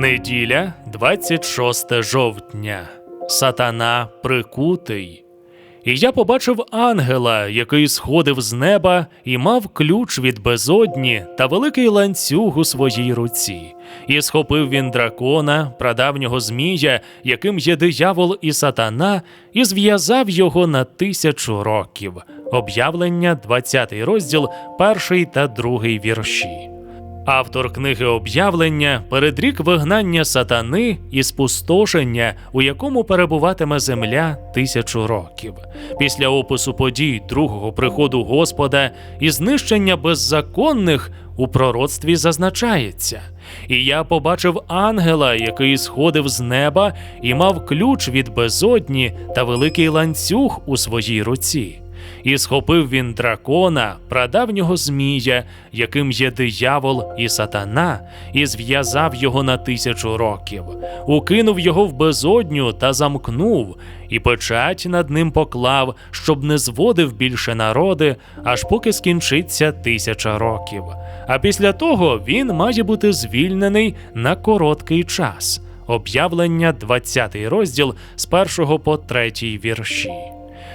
Неділя, 26 жовтня. Сатана прикутий. І я побачив ангела, який сходив з неба і мав ключ від безодні та великий ланцюг у своїй руці. І схопив він дракона, прадавнього змія, яким є диявол і сатана, і зв'язав його на тисячу років. Об'явлення, 20 розділ, перший та другий вірші. Автор книги об'явлення передрік вигнання сатани і спустошення, у якому перебуватиме земля тисячу років. Після опису подій другого приходу Господа і знищення беззаконних у пророцтві зазначається. І я побачив ангела, який сходив з неба і мав ключ від безодні та великий ланцюг у своїй руці. І схопив він дракона, прадавнього змія, яким є диявол і сатана, і зв'язав його на тисячу років, укинув його в безодню та замкнув, і печать над ним поклав, щоб не зводив більше народи, аж поки скінчиться тисяча років. А після того він має бути звільнений на короткий час. Об'явлення, 20 розділ з 1 по 3 вірші.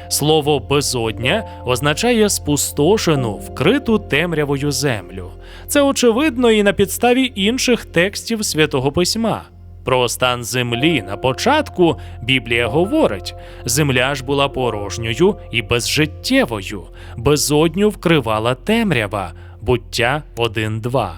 Слово безодня означає спустошену, вкриту темрявою землю. Це очевидно і на підставі інших текстів святого письма. Про стан землі на початку Біблія говорить: земля ж була порожньою і безжиттєвою, безодню вкривала темрява, буття 1.2.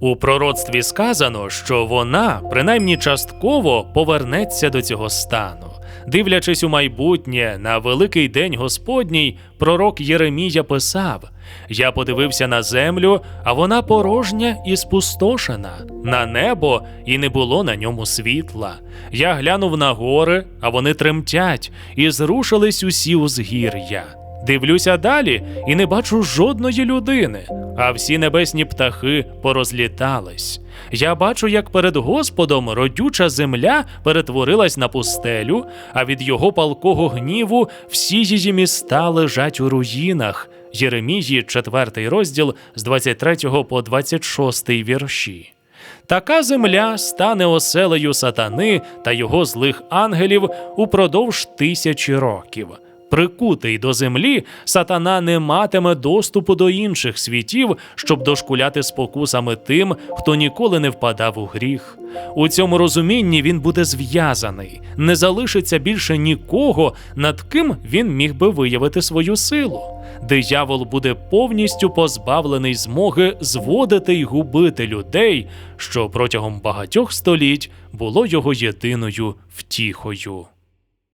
У пророцтві сказано, що вона, принаймні частково, повернеться до цього стану. Дивлячись у майбутнє на великий день Господній, пророк Єремія писав: Я подивився на землю, а вона порожня і спустошена, на небо, і не було на ньому світла. Я глянув на гори, а вони тремтять, і зрушились усі узгір'я. Дивлюся далі і не бачу жодної людини, а всі небесні птахи порозлітались. Я бачу, як перед Господом родюча земля перетворилась на пустелю, а від його палкого гніву всі її міста лежать у руїнах. Єремії, 4 розділ з 23 по 26 вірші. Така земля стане оселею сатани та його злих ангелів упродовж тисячі років. Прикутий до землі, сатана не матиме доступу до інших світів, щоб дошкуляти спокусами тим, хто ніколи не впадав у гріх. У цьому розумінні він буде зв'язаний, не залишиться більше нікого, над ким він міг би виявити свою силу. Диявол буде повністю позбавлений змоги зводити й губити людей, що протягом багатьох століть було його єдиною втіхою.